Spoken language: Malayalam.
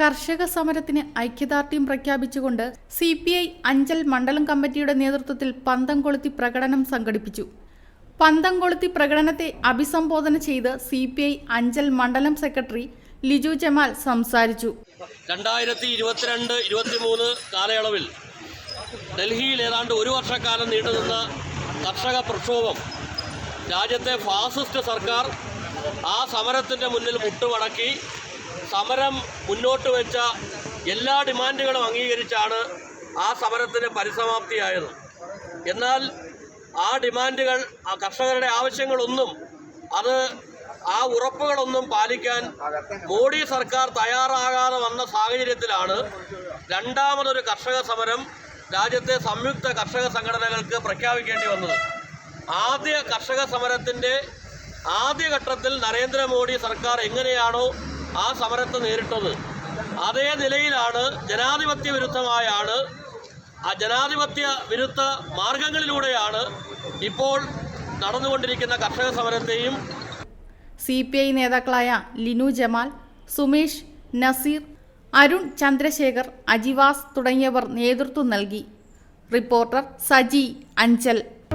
കർഷക സമരത്തിന് ഐക്യദാർഢ്യം പ്രഖ്യാപിച്ചുകൊണ്ട് സി പി ഐ അഞ്ചൽ മണ്ഡലം കമ്മിറ്റിയുടെ നേതൃത്വത്തിൽ പന്തം കൊളുത്തി പ്രകടനം സംഘടിപ്പിച്ചു. പന്തം കൊളുത്തി പ്രകടനത്തെ അഭിസംബോധന ചെയ്ത് സി പി ഐ അഞ്ചൽ മണ്ഡലം സെക്രട്ടറി ലിജു ജമാൽ സംസാരിച്ചു. രണ്ടായിരത്തി ഇരുപത്തിരണ്ട് ഇരുപത്തിമൂന്ന് കാലയളവിൽ ഡൽഹിയിൽ ഏതാണ്ട് ഒരു വർഷക്കാലം നീണ്ടുനിന്ന കർഷക പ്രക്ഷോഭം രാജ്യത്തെ ഫാസിസ്റ്റ് സർക്കാർ ആ സമരത്തിന്റെ മുന്നിൽ മുട്ടുമടക്കി സമരം മുന്നോട്ട് വെച്ച എല്ലാ ഡിമാൻഡുകളും അംഗീകരിച്ചാണ് ആ സമരത്തിന് പരിസമാപ്തിയായത്. എന്നാൽ ആ ഡിമാൻഡുകൾ ആ കർഷകരുടെ ആവശ്യങ്ങളൊന്നും അത് ആ ഉറപ്പുകളൊന്നും പാലിക്കാൻ മോഡി സർക്കാർ തയ്യാറാകാതെ വന്ന സാഹചര്യത്തിലാണ് രണ്ടാമതൊരു കർഷക സമരം രാജ്യത്തെ സംയുക്ത കർഷക സംഘടനകൾക്ക് പ്രഖ്യാപിക്കേണ്ടി വന്നത്. ആദ്യ കർഷക സമരത്തിന്റെ ആദ്യഘട്ടത്തിൽ നരേന്ദ്രമോദി സർക്കാർ എങ്ങനെയാണോ ആ സമരത്തെ നേരിട്ടത്. അതേ നിലയിലാണ് ജനാധിപത്യ വിരുദ്ധമായാണ് ആ ജനാധിപത്യ വിരുദ്ധ മാർഗങ്ങളിലൂടെയാണ് ഇപ്പോൾ നടന്നുകൊണ്ടിരിക്കുന്ന കർഷക സമരത്തെയും സി പി ഐ നേതാക്കളായ ലിനു ജമാൽ സുമേഷ് നസീർ അരുൺ ചന്ദ്രശേഖർ അജിവാസ് തുടങ്ങിയവർ നേതൃത്വം നൽകി. റിപ്പോർട്ടർ സജി അഞ്ചൽ.